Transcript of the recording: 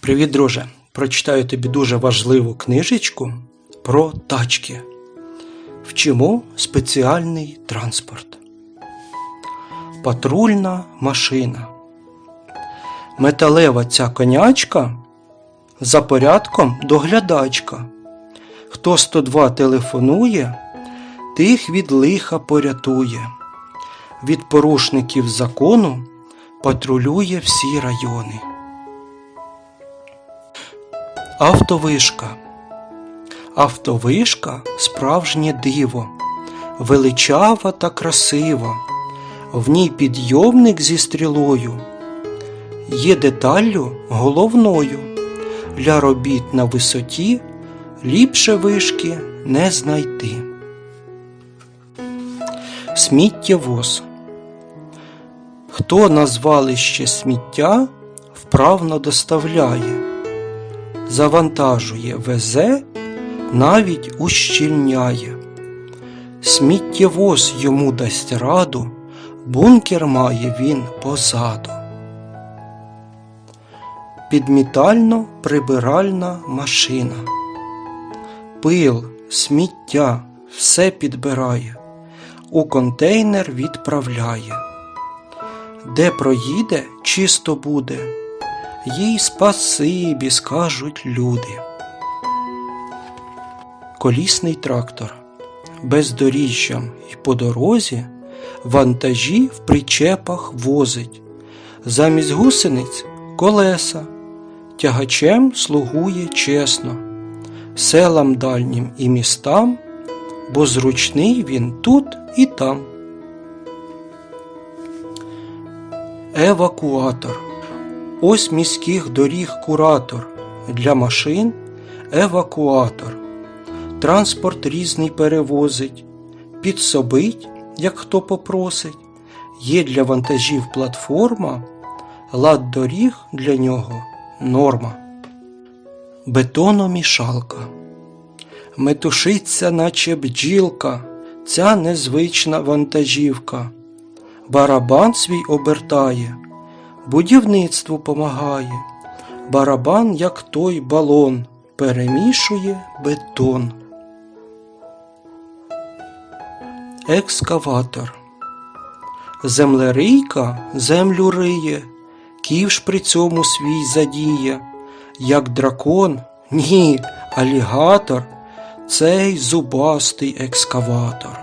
Привіт, друже! Прочитаю тобі дуже важливу книжечку про тачки. Вчимо спеціальний транспорт. Патрульна машина. Металева ця конячка за порядком доглядачка. Хто 102 телефонує, тих від лиха порятує. Від порушників закону патрулює всі райони. Автовишка. Автовишка справжнє диво, величава та красива. В ній підйомник зі стрілою. Є деталлю головною. Для робіт на висоті ліпше вишки не знайти. Сміттєвоз. Хто на звалище сміття вправно доставляє завантажує, везе, навіть ущільняє. Сміттєвоз йому дасть раду, бункер має він позаду. Підмітально прибиральна машина. Пил, сміття, все підбирає, у контейнер відправляє. Де проїде, чисто буде їй спасибі скажуть люди. Колісний трактор. Бездоріжжям і по дорозі вантажі в причепах возить, замість гусениць колеса, тягачем слугує чесно, селам дальнім і містам, бо зручний він тут і там. Евакуатор Ось міських доріг куратор, для машин евакуатор. Транспорт різний перевозить, підсобить, як хто попросить. Є для вантажів платформа, лад доріг для нього норма. Бетономішалка. Метушиться, наче бджілка, ця незвична вантажівка. Барабан свій обертає будівництву помагає. Барабан, як той балон, перемішує бетон. Екскаватор. Землерийка землю риє, ківш при цьому свій задіє, як дракон, ні, алігатор, цей зубастий екскаватор.